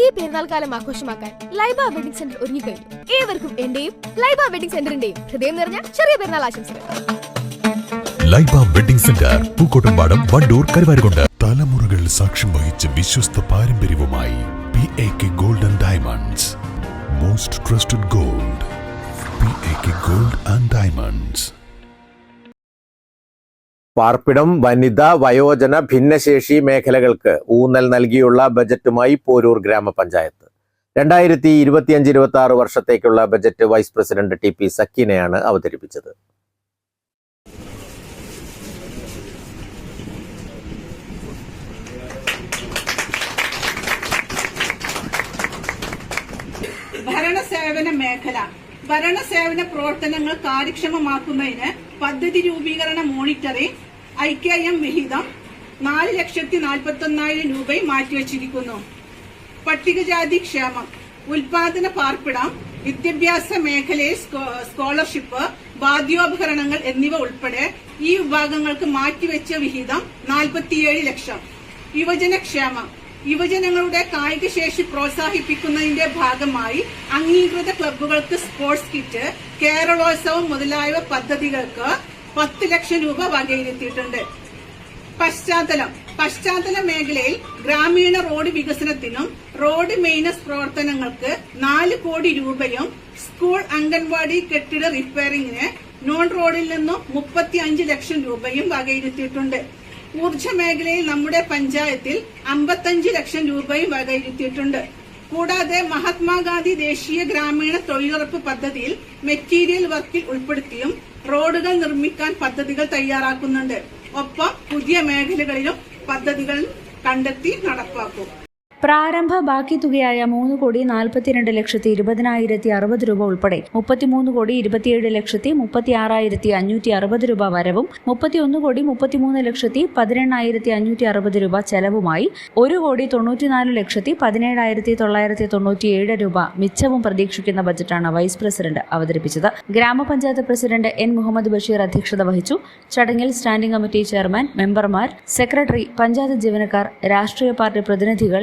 ഈ പെരുന്നാൾ കാലം ആഘോഷമാക്കാൻ ലൈബ വെഡിംഗ് സെന്റർ ഒരുങ്ങി കഴിഞ്ഞു. ഏവർക്കും എന്റെയും ലൈബ വെഡിംഗ് സെന്ററിന്റെയും ഹൃദയം നിറഞ്ഞ ചെറിയ പെരുന്നാൾ ആശംസകൾ. Laiba wedding center Pookkottumpadam Wandoor Karuvarakundu. തലമുറകൾ സാക്ഷ്യം വഹിച്ച വിശ്വസ്ത പാരമ്പര്യവുമായി P A K gold and diamonds most trusted gold P A K gold and diamonds പാർപ്പിടം വനിത വയോജന ഭിന്നശേഷി മേഖലകൾക്ക് ഊന്നൽ നൽകിയുള്ള ബജറ്റുമായി പോരൂർ ഗ്രാമപഞ്ചായത്ത്. രണ്ടായിരത്തി ഇരുപത്തിയഞ്ച് ഇരുപത്തി ആറ് വർഷത്തേക്കുള്ള budget vice president T P സക്കീനയാണ് അവതരിപ്പിച്ചത്. ഭരണസേവന മേഖല. ഭരണസേവന പ്രവർത്തനങ്ങൾ കാര്യക്ഷമമാക്കുന്നതിന് പദ്ധതി രൂപീകരണ മോണിറ്ററിംഗ് ഐ കെ എം വിഹിതം നാല് ലക്ഷത്തി നാൽപ്പത്തി ഒന്നായിരം രൂപയും മാറ്റിവച്ചിരിക്കുന്നു. പട്ടികജാതി ക്ഷേമം ഉൽപാദന പാർപ്പിടം വിദ്യാഭ്യാസ മേഖലയിൽ സ്കോളർഷിപ്പ് വാദ്യോപകരണങ്ങൾ എന്നിവ ഉൾപ്പെടെ ഈ വിഭാഗങ്ങൾക്ക് മാറ്റിവെച്ച വിഹിതം നാൽപ്പത്തിയേഴ് ലക്ഷം. യുവജനക്ഷേമം യുവജനങ്ങളുടെ കായികശേഷി പ്രോത്സാഹിപ്പിക്കുന്നതിന്റെ ഭാഗമായി അംഗീകൃത ക്ലബ്ബുകൾക്ക് സ്പോർട്സ് കിറ്റ് കേരളോത്സവം മുതലായ പദ്ധതികൾക്ക് പത്ത് ലക്ഷം രൂപ വകയിരുത്തിയിട്ടുണ്ട്. പശ്ചാത്തലം. പശ്ചാത്തല മേഖലയിൽ ഗ്രാമീണ റോഡ് വികസനത്തിനും റോഡ് മെയിനസ് പ്രവർത്തനങ്ങൾക്ക് നാല് കോടി രൂപയും സ്കൂൾ അംഗൻവാടി കെട്ടിട റിപ്പയറിംഗിന് നോൺ റോഡിൽ നിന്നും മുപ്പത്തി അഞ്ച് ലക്ഷം രൂപയും വകയിരുത്തിയിട്ടുണ്ട്. ഊർജ മേഖലയിൽ നമ്മുടെ പഞ്ചായത്തിൽ അമ്പത്തഞ്ച് ലക്ഷം രൂപയും വകയിരുത്തിയിട്ടുണ്ട്. കൂടാതെ മഹാത്മാഗാന്ധി ദേശീയ ഗ്രാമീണ തൊഴിലുറപ്പ് പദ്ധതിയിൽ മെറ്റീരിയൽ വർക്കിൽ ഉൾപ്പെടുത്തിയും റോഡുകൾ നിർമ്മിക്കാൻ പദ്ധതികൾ തയ്യാറാക്കുന്നുണ്ട്. ഒപ്പം പുതിയ മേഖലകളിലും പദ്ധതികൾ കണ്ടെത്തി നടപ്പാക്കും. പ്രാരംഭ ബാക്കി തുകയായ മൂന്ന് കോടി നാൽപ്പത്തിരണ്ട് ലക്ഷത്തി ഇരുപതിനായിരത്തി അറുപത് രൂപ ഉൾപ്പെടെ മുപ്പത്തിമൂന്ന് കോടി ഇരുപത്തിയേഴ് ലക്ഷത്തി മുപ്പത്തി ആറായിരത്തി അഞ്ഞൂറ്റി അറുപത് രൂപ വരവും മുപ്പത്തിയൊന്ന് കോടി മുപ്പത്തിമൂന്ന് ലക്ഷത്തി പതിനെണ്ണായിരത്തി അഞ്ഞൂറ്റി അറുപത് രൂപ ചെലവുമായി ഒരു കോടി തൊണ്ണൂറ്റിനാല് ലക്ഷത്തി പതിനേഴായിരത്തി തൊള്ളായിരത്തി തൊണ്ണൂറ്റിയേഴ് രൂപ മിച്ചവും പ്രതീക്ഷിക്കുന്ന ബജറ്റാണ് വൈസ് പ്രസിഡന്റ് അവതരിപ്പിച്ചത്. ഗ്രാമപഞ്ചായത്ത് പ്രസിഡന്റ് എൻ മുഹമ്മദ് ബഷീർ അധ്യക്ഷത വഹിച്ചു. ചടങ്ങിൽ സ്റ്റാൻഡിംഗ് കമ്മിറ്റി ചെയർമാൻ മെമ്പർമാർ സെക്രട്ടറി പഞ്ചായത്ത് ജീവനക്കാർ രാഷ്ട്രീയ പാർട്ടി പ്രതിനിധികൾ